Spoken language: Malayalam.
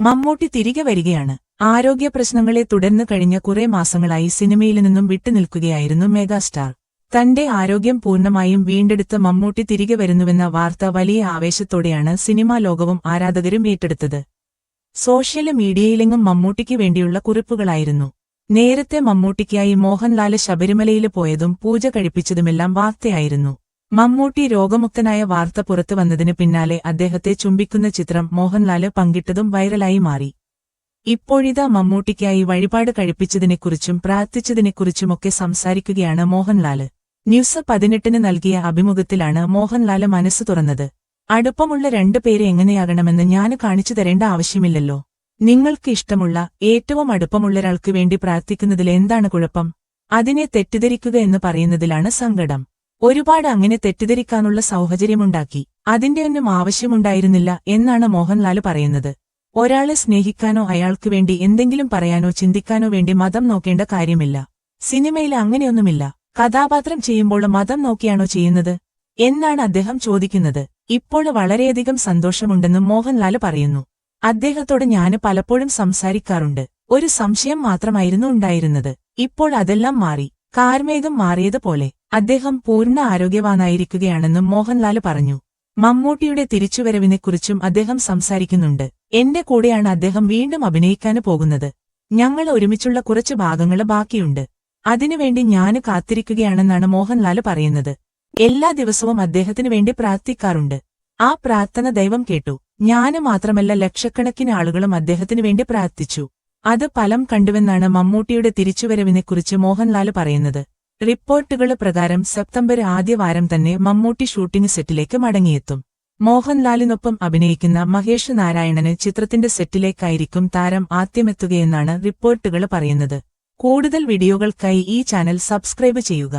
മമ്മൂട്ടി തിരികെ വരികയാണ്. ആരോഗ്യ പ്രശ്നങ്ങളെ തുടർന്ന് കഴിഞ്ഞ കുറെ മാസങ്ങളായി സിനിമയിൽ നിന്നും വിട്ടുനിൽക്കുകയായിരുന്നു മെഗാസ്റ്റാർ. തന്റെ ആരോഗ്യം പൂർണമായും വീണ്ടെടുത്ത് മമ്മൂട്ടി തിരികെ വരുന്നുവെന്ന വാർത്ത വലിയ ആവേശത്തോടെയാണ് സിനിമാ ലോകവും ആരാധകരും ഏറ്റെടുത്തത്. സോഷ്യൽ മീഡിയയിലെങ്ങും മമ്മൂട്ടിക്ക് വേണ്ടിയുള്ള കുറിപ്പുകളായിരുന്നു. നേരത്തെ മമ്മൂട്ടിക്കായി മോഹൻലാൽ ശബരിമലയിൽ പോയതും പൂജ കഴിപ്പിച്ചതുമെല്ലാം വാർത്തയായിരുന്നു. മമ്മൂട്ടി രോഗമുക്തനായ വാർത്ത പുറത്തു വന്നതിന് പിന്നാലെ അദ്ദേഹത്തെ ചുംബിക്കുന്ന ചിത്രം മോഹൻലാൽ പങ്കിട്ടതും വൈറലായി മാറി. ഇപ്പോഴിതാ മമ്മൂട്ടിക്കായി വഴിപാട് കഴിപ്പിച്ചതിനെക്കുറിച്ചും പ്രാർത്ഥിച്ചതിനെക്കുറിച്ചുമൊക്കെ സംസാരിക്കുകയാണ് മോഹൻലാൽ. ന്യൂസ് പതിനെട്ടിന് നൽകിയ അഭിമുഖത്തിലാണ് മോഹൻലാൽ മനസ്സ് തുറന്നത്. അടുപ്പമുള്ള രണ്ടു പേര് എങ്ങനെയാകണമെന്ന് ഞാൻ കാണിച്ചു തരേണ്ട ആവശ്യമില്ലല്ലോ. നിങ്ങൾക്ക് ഇഷ്ടമുള്ള ഏറ്റവും അടുപ്പമുള്ളൊരാൾക്ക് വേണ്ടി പ്രാർത്ഥിക്കുന്നതിൽ എന്താണ് കുഴപ്പം? അതിനെ തെറ്റിദ്ധരിക്കുക എന്ന് പറയുന്നതിലാണ് സങ്കടം. ഒരുപാട് അങ്ങനെ തെറ്റിദ്ധരിക്കാനുള്ള സൗഹചര്യമുണ്ടാക്കി. അതിന്റെ ഒന്നും ആവശ്യമുണ്ടായിരുന്നില്ല എന്നാണ് മോഹൻലാൽ പറയുന്നത്. ഒരാളെ സ്നേഹിക്കാനോ അയാൾക്ക് വേണ്ടി എന്തെങ്കിലും പറയാനോ ചിന്തിക്കാനോ വേണ്ടി മതം നോക്കേണ്ട കാര്യമില്ല. സിനിമയിൽ അങ്ങനെയൊന്നുമില്ല. കഥാപാത്രം ചെയ്യുമ്പോൾ മതം നോക്കിയാണോ ചെയ്യുന്നത്? എന്നാണ് അദ്ദേഹം ചോദിക്കുന്നത്. ഇപ്പോൾ വളരെയധികം സന്തോഷമുണ്ടെന്നും മോഹൻലാൽ പറയുന്നു. അദ്ദേഹത്തോട് ഞാൻ പലപ്പോഴും സംസാരിക്കാറുണ്ട്. ഒരു സംശയം മാത്രമായിരുന്നു ഉണ്ടായിരുന്നത്. ഇപ്പോൾ അതെല്ലാം മാറി. കാർമേഘം മാറിയതുപോലെ. അദ്ദേഹം പൂർണ ആരോഗ്യവാനായിരിക്കുകയാണെന്നും മോഹൻലാൽ പറഞ്ഞു. മമ്മൂട്ടിയുടെ തിരിച്ചുവരവിനെക്കുറിച്ചും അദ്ദേഹം സംസാരിക്കുന്നുണ്ട്. എന്റെ കൂടെയാണ് അദ്ദേഹം വീണ്ടും അഭിനയിക്കാന് പോകുന്നത്. ഞങ്ങൾ ഒരുമിച്ചുള്ള കുറച്ച് ഭാഗങ്ങൾ ബാക്കിയുണ്ട്. അതിനുവേണ്ടി ഞാൻ കാത്തിരിക്കുകയാണെന്നാണ് മോഹൻലാൽ പറയുന്നത്. എല്ലാ ദിവസവും അദ്ദേഹത്തിനു വേണ്ടി പ്രാർത്ഥിക്കാറുണ്ട്. ആ പ്രാർത്ഥന ദൈവം കേട്ടു. ഞാൻ മാത്രമല്ല ലക്ഷക്കണക്കിന് ആളുകളും അദ്ദേഹത്തിനു വേണ്ടി പ്രാർത്ഥിച്ചു. അത് ഫലം കണ്ടുവെന്നാണ് മമ്മൂട്ടിയുടെ തിരിച്ചുവരവിനെക്കുറിച്ച് മോഹൻലാൽ പറയുന്നത്. റിപ്പോർട്ടുകൾ പ്രകാരം സെപ്റ്റംബർ ആദ്യവാരം തന്നെ മമ്മൂട്ടി ഷൂട്ടിംഗ് സെറ്റിലേക്ക് മടങ്ങിയെത്തും. മോഹൻലാലിനൊപ്പം അഭിനയിക്കുന്ന മഹേഷ് നാരായണന് ചിത്രത്തിന്റെ സെറ്റിലേക്കായിരിക്കും താരം ആദ്യമെത്തുകയെന്നാണ് റിപ്പോർട്ടുകൾ പറയുന്നത്. കൂടുതൽ വീഡിയോകൾക്കായി ഈ ചാനൽ സബ്സ്ക്രൈബ് ചെയ്യുക.